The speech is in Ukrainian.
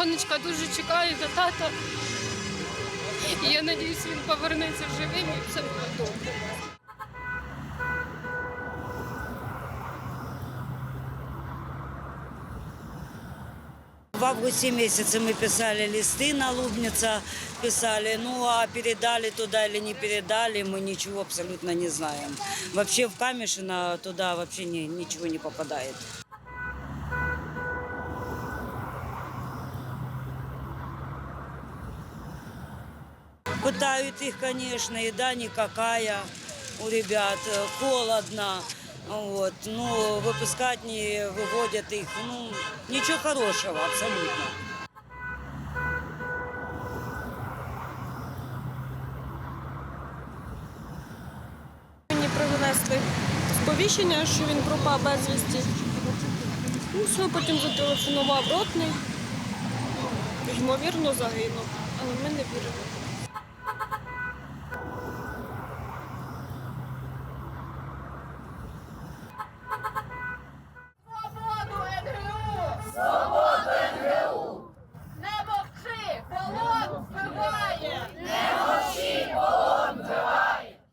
донечка дуже чекає на тата. І я сподіваюся, він повернеться живим і все буде добре. В августе месяце мы писали листы на Лубница, писали, ну а передали туда или не передали, мы ничего абсолютно не знаем. Вообще в Камешино туда вообще ни- ничего не попадает. Пытают их, конечно, еда никакая у ребят, э, холодно. Вот, ну, выпускать не выводят их, ну, ничего хорошего абсолютно. Мені принесли сповіщення, що він пропав безвісті. Ну, все, потім зателефонував ротний. Ймовірно, загинув. Але ми не віримо.